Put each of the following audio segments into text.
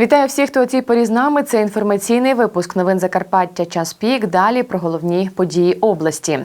Вітаю всіх, хто у цій порі з нами. Це інформаційний випуск новин Закарпаття. Час пік. Далі про головні події області.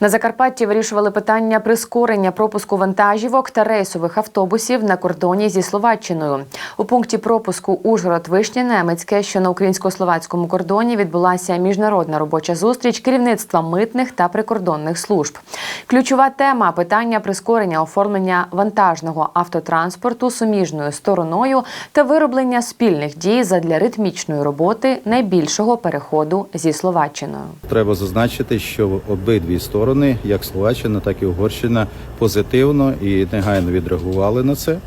На Закарпатті вирішували питання прискорення пропуску вантажівок та рейсових автобусів на кордоні зі Словаччиною. У пункті пропуску Ужгород Вишня Немецьке, що на українсько-словацькому кордоні відбулася міжнародна робоча зустріч керівництва митних та прикордонних служб. Ключова тема питання прискорення оформлення вантажного автотранспорту суміжною стороною та вироблення спільних дій задля ритмічної роботи найбільшого переходу зі Словаччиною. Треба зазначити, що обидві сторони, як Словаччина, так і Угорщина, позитивно і негайно відреагували на це.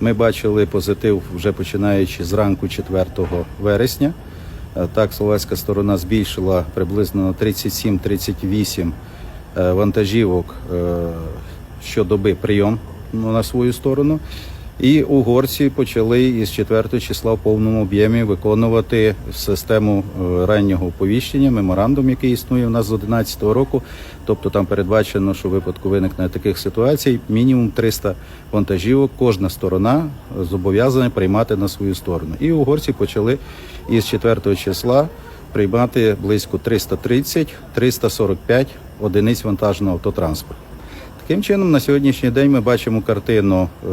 Ми бачили позитив вже починаючи з ранку 4 вересня. Е, Так, словацька сторона збільшила приблизно на 37-38 е, вантажівок е, щодоби прийом ну, на свою сторону. І угорці почали із 4 числа в повному об'ємі виконувати систему е, раннього оповіщення, меморандум, який існує у нас з 2011 року. Тобто там передбачено, що в випадку виникнення таких ситуацій мінімум 300 вантажівок кожна сторона зобов'язана приймати на свою сторону. І угорці почали із 4 числа приймати близько 330-345 одиниць вантажного автотранспорту. Таким чином, на сьогоднішній день ми бачимо картину е,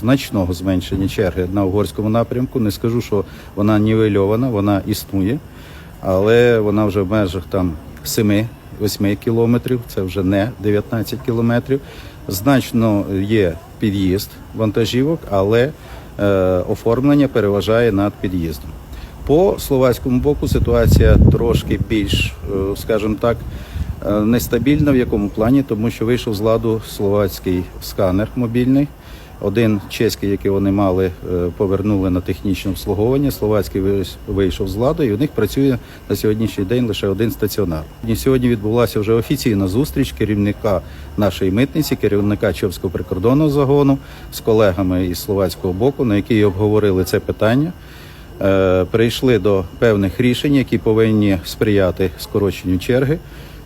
значного зменшення черги на угорському напрямку. Не скажу, що вона нівельована, вона існує, але вона вже в межах там 7-8 кілометрів, це вже не 19 кілометрів. Значно є під'їзд вантажівок, але е, оформлення переважає над під'їздом. По словацькому боку ситуація трошки більш, е, скажімо так, нестабільна в якому плані, тому що вийшов з ладу словацький сканер мобільний. Один чеський, який вони мали, е, повернули на технічне обслуговування. Словацький вийшов з ладу, і у них працює на сьогоднішній день лише один стаціонар. І сьогодні відбулася вже офіційна зустріч керівника нашої митниці, керівника Чопського прикордонного загону з колегами із словацького боку, на якій обговорили це питання. Е, Прийшли до певних рішень, які повинні сприяти скороченню черги.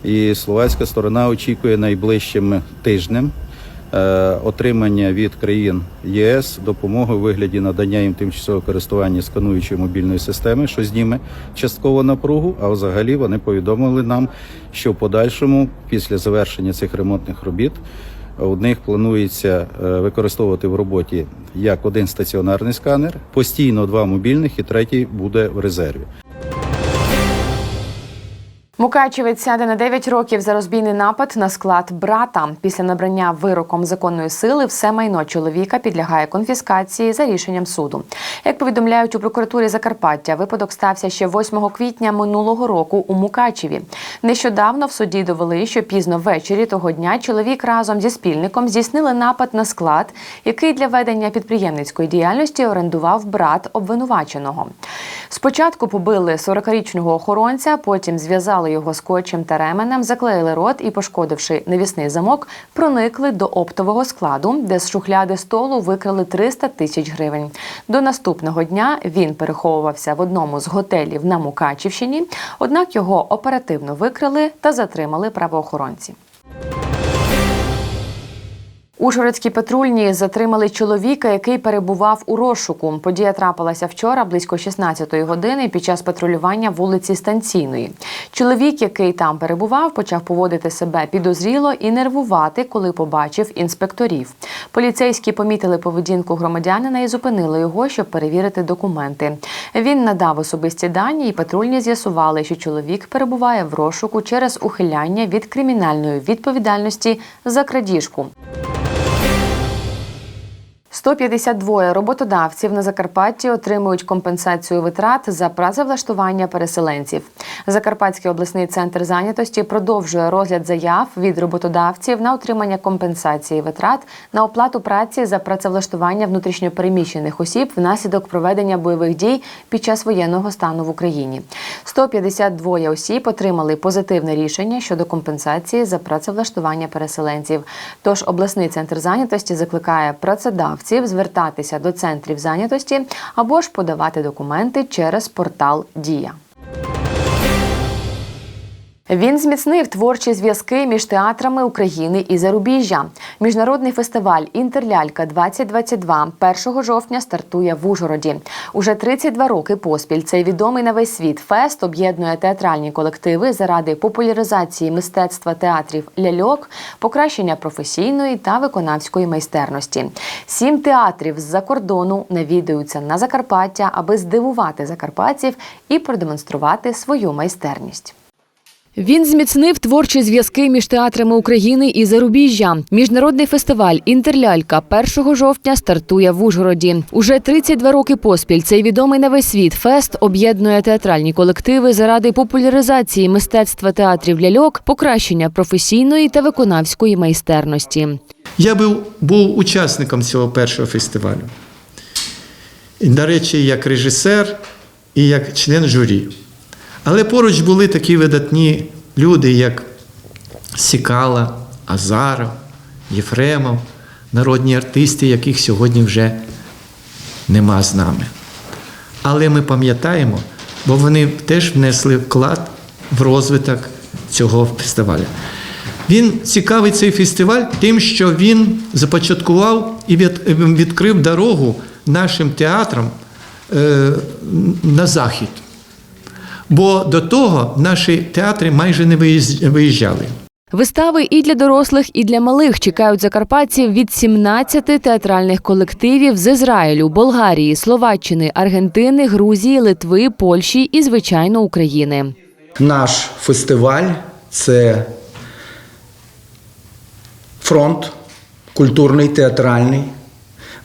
І словацька сторона очікує найближчим тижнем е, отримання від країн ЄС допомоги у вигляді надання їм тимчасового користування скануючої мобільної системи, що зніме частково напругу. А взагалі вони повідомили нам, що в подальшому, після завершення цих ремонтних робіт, у них планується е, використовувати в роботі як один стаціонарний сканер, постійно два мобільних і третій буде в резерві. Мукачевець сяде на 9 років за розбійний напад на склад брата. Після набрання вироком законної сили все майно чоловіка підлягає конфіскації за рішенням суду. Як повідомляють у прокуратурі Закарпаття, випадок стався ще 8 квітня минулого року у Мукачеві. Нещодавно в суді довели, що пізно ввечері того дня чоловік разом зі спільником здійснили напад на склад, який для ведення підприємницької діяльності орендував брат обвинуваченого. Спочатку побили 40-річного охоронця, потім зв'язали його скотчем та ременем, заклеїли рот і, пошкодивши навісний замок, проникли до оптового складу, де з шухляди столу викрали 300 тисяч гривень. До наступного дня він переховувався в одному з готелів на Мукачівщині, однак його оперативно викрили та затримали правоохоронці. Ужгородські патрульні затримали чоловіка, який перебував у розшуку. Подія трапилася вчора близько 16-ї години під час патрулювання вулиці Станційної. Чоловік, який там перебував, почав поводити себе підозріло і нервувати, коли побачив інспекторів. Поліцейські помітили поведінку громадянина і зупинили його, щоб перевірити документи. Він надав особисті дані, і патрульні з'ясували, що чоловік перебуває в розшуку через ухиляння від кримінальної відповідальності за крадіжку. 152 роботодавців на Закарпатті отримують компенсацію витрат за працевлаштування переселенців. Закарпатський обласний центр зайнятості продовжує розгляд заяв від роботодавців на отримання компенсації витрат на оплату праці за працевлаштування внутрішньопереміщених осіб внаслідок проведення бойових дій під час воєнного стану в Україні. 152 осіб отримали позитивне рішення щодо компенсації за працевлаштування переселенців. Тож обласний центр зайнятості закликає працедавців звертатися до центрів зайнятості або ж подавати документи через портал Дія. Він зміцнив творчі зв'язки між театрами України і зарубіжжя. Міжнародний фестиваль Інтерлялька 2022 1 жовтня стартує в Ужгороді. Уже 32 роки поспіль цей відомий на весь світ фест об'єднує театральні колективи заради популяризації мистецтва театрів ляльок, покращення професійної та виконавської майстерності. Сім театрів з-за кордону навідуються на Закарпаття, аби здивувати закарпатців і продемонструвати свою майстерність. Він зміцнив творчі зв'язки між театрами України і зарубіжжя. Міжнародний фестиваль Інтерлялька 1 жовтня стартує в Ужгороді. Уже 32 роки поспіль цей відомий на весь світ фест об'єднує театральні колективи заради популяризації мистецтва театрів ляльок, покращення професійної та виконавської майстерності. Я був, був учасником цього першого фестивалю. До речі, як режисер і як член журі. Але поруч були такі видатні люди, як Сікала, Азаров, Єфремов, народні артисти, яких сьогодні вже нема з нами. Але ми пам'ятаємо, бо вони теж внесли вклад в розвиток цього фестивалю. Він цікавий цей фестиваль тим, що він започаткував і відкрив дорогу нашим театрам е, на захід. Бо до того наші театри майже не виїжджали. Вистави і для дорослих, і для малих чекають закарпатців від 17 театральних колективів з Ізраїлю, Болгарії, Словаччини, Аргентини, Грузії, Литви, Польщі і, звичайно, України. Наш фестиваль це фронт культурний, театральний.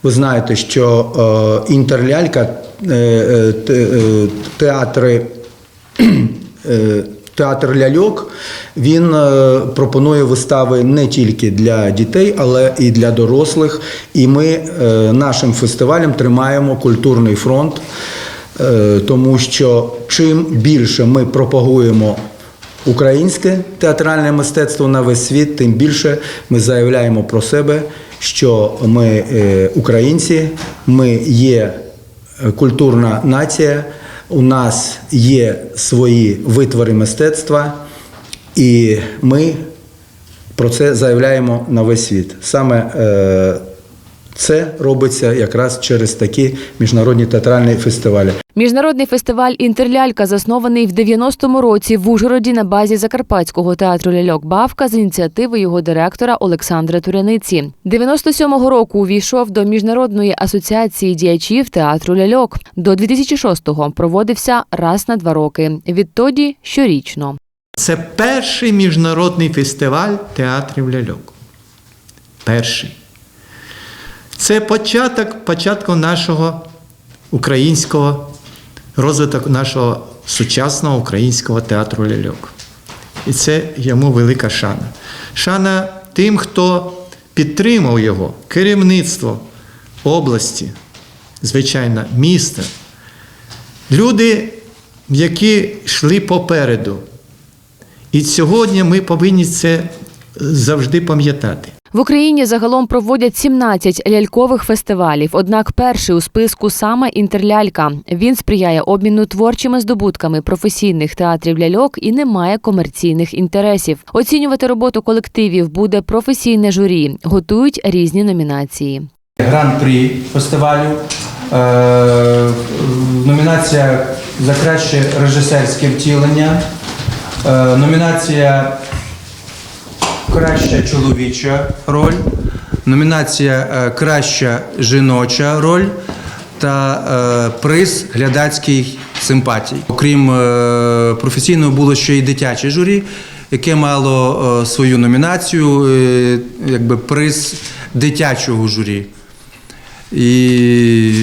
Ви знаєте, що е, інтерлялька, е, е, е, театри. Е, Театр ляльок він е, пропонує вистави не тільки для дітей, але і для дорослих. І ми е, нашим фестивалем тримаємо культурний фронт, тому що чим більше ми пропагуємо українське театральне мистецтво на весь світ, тим більше ми заявляємо про себе, що ми українці, ми є культурна нація. У нас є свої витвори мистецтва, і ми про це заявляємо на весь світ. Саме е, це робиться якраз через такі міжнародні театральні фестивалі. Міжнародний фестиваль Інтерлялька заснований в 90-му році в Ужгороді на базі Закарпатського театру ляльок Бавка з ініціативи його директора Олександра Туряниці. 97-го року увійшов до міжнародної асоціації діячів театру ляльок. До 2006-го проводився раз на два роки. Відтоді щорічно. Це перший міжнародний фестиваль театрів ляльок. Перший. Це початок, початку нашого українського розвиток нашого сучасного українського театру ляльок. І це йому велика шана. Шана тим, хто підтримав його, керівництво області, звичайно, міста. Люди, які йшли попереду. І сьогодні ми повинні це завжди пам'ятати. В Україні загалом проводять 17 лялькових фестивалів. Однак перший у списку саме інтерлялька. Він сприяє обміну творчими здобутками професійних театрів ляльок і не має комерційних інтересів. Оцінювати роботу колективів буде професійне журі. Готують різні номінації. Гран-прі фестивалю. Е, номінація за краще режисерське втілення. Е, номінація Краща чоловіча роль. Номінація е, Краща жіноча роль та е, приз глядацький симпатій. Окрім е, професійного було ще й дитяче журі, яке мало свою номінацію, якби приз дитячого журі. І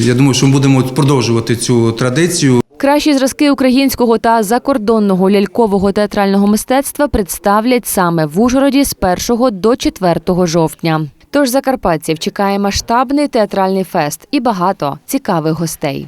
я думаю, що ми будемо продовжувати цю традицію. Кращі зразки українського та закордонного лялькового театрального мистецтва представлять саме в Ужгороді з 1 до 4 жовтня. Тож закарпатців чекає масштабний театральний фест і багато цікавих гостей.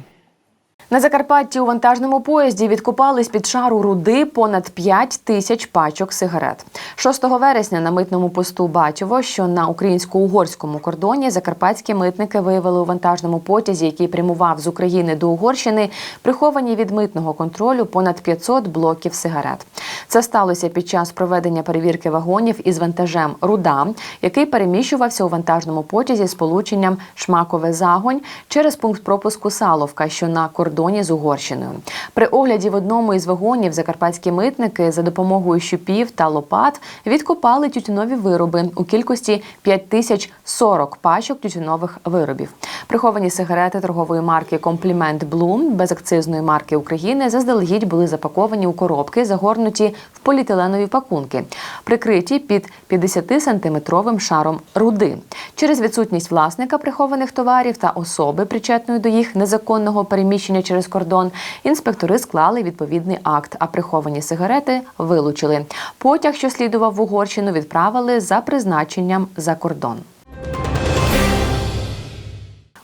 На Закарпатті у вантажному поїзді відкопали з-під шару руди понад 5 тисяч пачок сигарет. 6 вересня на митному посту Батьово, що на українсько-угорському кордоні, закарпатські митники виявили у вантажному потязі, який прямував з України до Угорщини, приховані від митного контролю понад 500 блоків сигарет. Це сталося під час проведення перевірки вагонів із вантажем руда, який переміщувався у вантажному потязі з полученням Шмакове Загонь через пункт пропуску Саловка, що на кордоні з Угорщиною. При огляді в одному із вагонів закарпатські митники за допомогою щупів та лопат відкопали тютюнові вироби у кількості 5040 пачок тютюнових виробів. Приховані сигарети торгової марки Комплімент Блум безакцизної марки України заздалегідь були запаковані у коробки, загорнуті в поліетиленові пакунки, прикриті під 50-сантиметровим шаром руди. Через відсутність власника прихованих товарів та особи, причетної до їх незаконного переміщення через кордон, інспектори склали відповідний акт, а приховані сигарети вилучили. Потяг, що слідував в Угорщину, відправили за призначенням за кордон.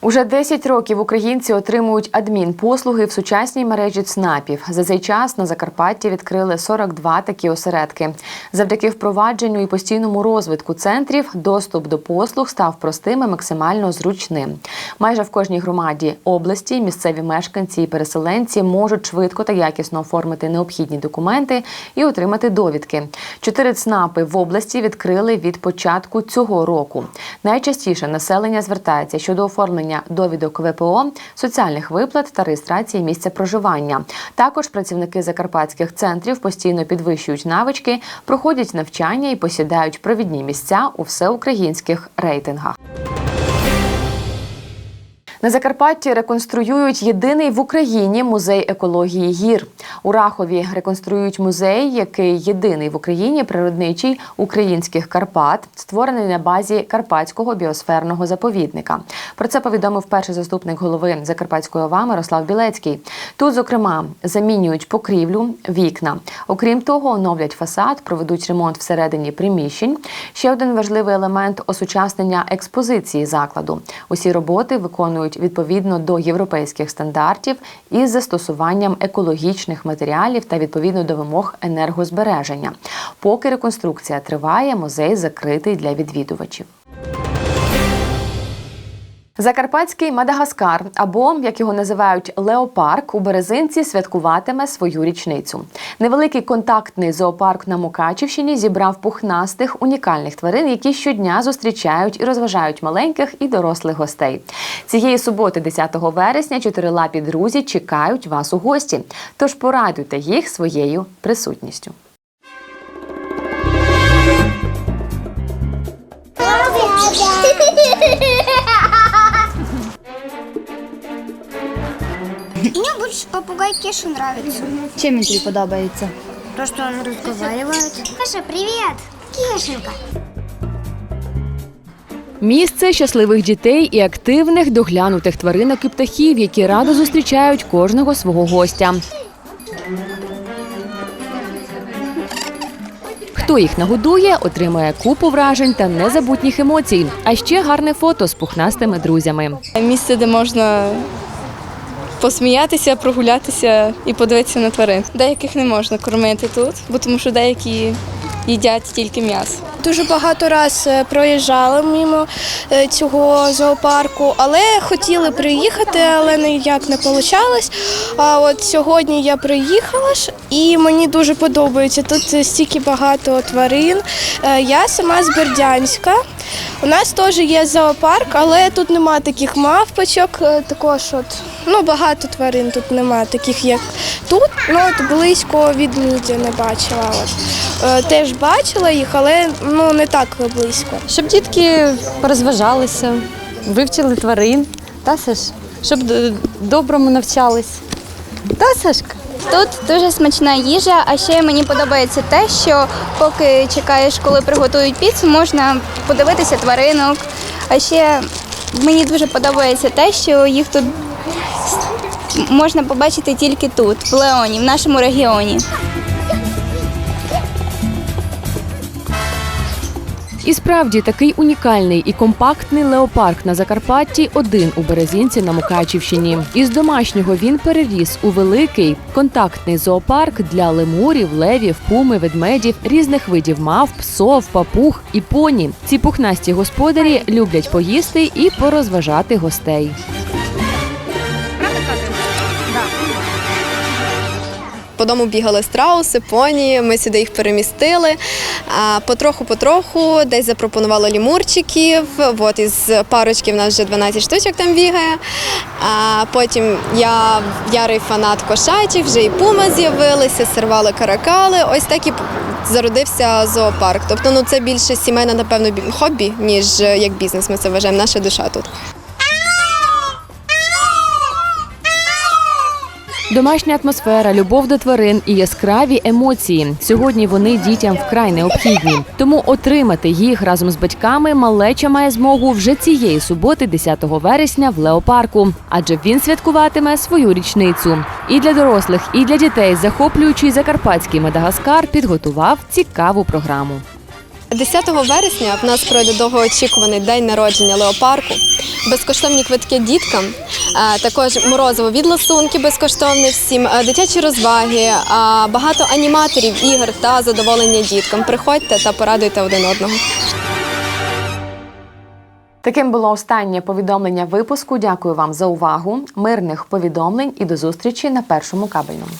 Уже 10 років українці отримують адмінпослуги в сучасній мережі ЦНАПів. За цей час на Закарпатті відкрили 42 такі осередки. Завдяки впровадженню і постійному розвитку центрів доступ до послуг став простим і максимально зручним. Майже в кожній громаді області місцеві мешканці і переселенці можуть швидко та якісно оформити необхідні документи і отримати довідки. Чотири ЦНАПи в області відкрили від початку цього року. Найчастіше населення звертається щодо оформлення довідок ВПО, соціальних виплат та реєстрації місця проживання. Також працівники закарпатських центрів постійно підвищують навички, проходять навчання і посідають провідні місця у всеукраїнських рейтингах. На Закарпатті реконструюють єдиний в Україні музей екології гір. У Рахові реконструюють музей, який єдиний в Україні природничий українських Карпат, створений на базі Карпатського біосферного заповідника. Про це повідомив перший заступник голови Закарпатської ОВА Мирослав Білецький. Тут, зокрема, замінюють покрівлю, вікна. Окрім того, оновлять фасад, проведуть ремонт всередині приміщень. Ще один важливий елемент осучаснення експозиції закладу. Усі роботи виконують відповідно до європейських стандартів із застосуванням екологічних матеріалів та відповідно до вимог енергозбереження. Поки реконструкція триває, музей закритий для відвідувачів. Закарпатський Мадагаскар, або як його називають Леопарк, у березинці святкуватиме свою річницю. Невеликий контактний зоопарк на Мукачівщині зібрав пухнастих унікальних тварин, які щодня зустрічають і розважають маленьких і дорослих гостей. Цієї суботи, 10 вересня, чотирилапі друзі чекають вас у гості. Тож порадуйте їх своєю присутністю. Мне больше попугай Кеша нравится. Чим він тобі подобається? То, что он разговаривает. Кеша, привет! Кешенька. Місце щасливих дітей і активних доглянутих тваринок і птахів, які радо зустрічають кожного свого гостя. Хто їх нагодує, отримає купу вражень та незабутніх емоцій, а ще гарне фото з пухнастими друзями. Місце, де можна посміятися, прогулятися і подивитися на тварин. Деяких не можна кормити тут, бо тому що деякі їдять тільки м'ясо. Дуже багато раз е, проїжджали мимо е, цього зоопарку, але хотіли приїхати, але ніяк не вийшло. А от сьогодні я приїхала ж і мені дуже подобається. Тут стільки багато тварин. Е, Я сама з Бердянська. У нас теж є зоопарк, але тут немає таких мавпочок. Також от ну багато тварин тут немає, таких як тут. Ну от близько від мідя не бачила. От. Е, Теж бачила їх, але ну не так близько. Щоб дітки розважалися, вивчили тварин, та Саш? Щоб доброму навчались. Та, Сашка? Тут дуже смачна їжа, а ще мені подобається те, що поки чекаєш, коли приготують піцу, можна подивитися тваринок. А ще мені дуже подобається те, що їх тут можна побачити тільки тут, в Леоні, в нашому регіоні. І справді такий унікальний і компактний леопарк на Закарпатті один у Березінці на Мукачівщині. Із домашнього він переріс у великий контактний зоопарк для лемурів, левів, пуми, ведмедів, різних видів мавп, сов, папуг і поні. Ці пухнасті господарі люблять поїсти і порозважати гостей. По дому бігали страуси, поні. Ми сюди їх перемістили. Потроху-потроху десь запропонували лімурчиків. От із парочки в нас вже 12 штучок там бігає. А потім я ярий фанат кошачів, вже і пума з'явилися, сервали каракали. Ось так і зародився зоопарк. Тобто, ну це більше сімейне, напевно, хобі, ніж е, як бізнес. Ми це вважаємо. Наша душа тут. Домашня атмосфера, любов до тварин і яскраві емоції. Сьогодні вони дітям вкрай необхідні. Тому отримати їх разом з батьками малеча має змогу вже цієї суботи, 10 вересня, в Леопарку, адже він святкуватиме свою річницю. І для дорослих, і для дітей захоплюючий закарпатський Мадагаскар підготував цікаву програму. 10 вересня в нас пройде довгоочікуваний день народження леопарку. Безкоштовні квитки діткам, також морозиво від ласунки безкоштовне всім, дитячі розваги, багато аніматорів, ігор та задоволення діткам. Приходьте та порадуйте один одного. Таким було останнє повідомлення випуску. Дякую вам за увагу. Мирних повідомлень і до зустрічі на першому кабельному.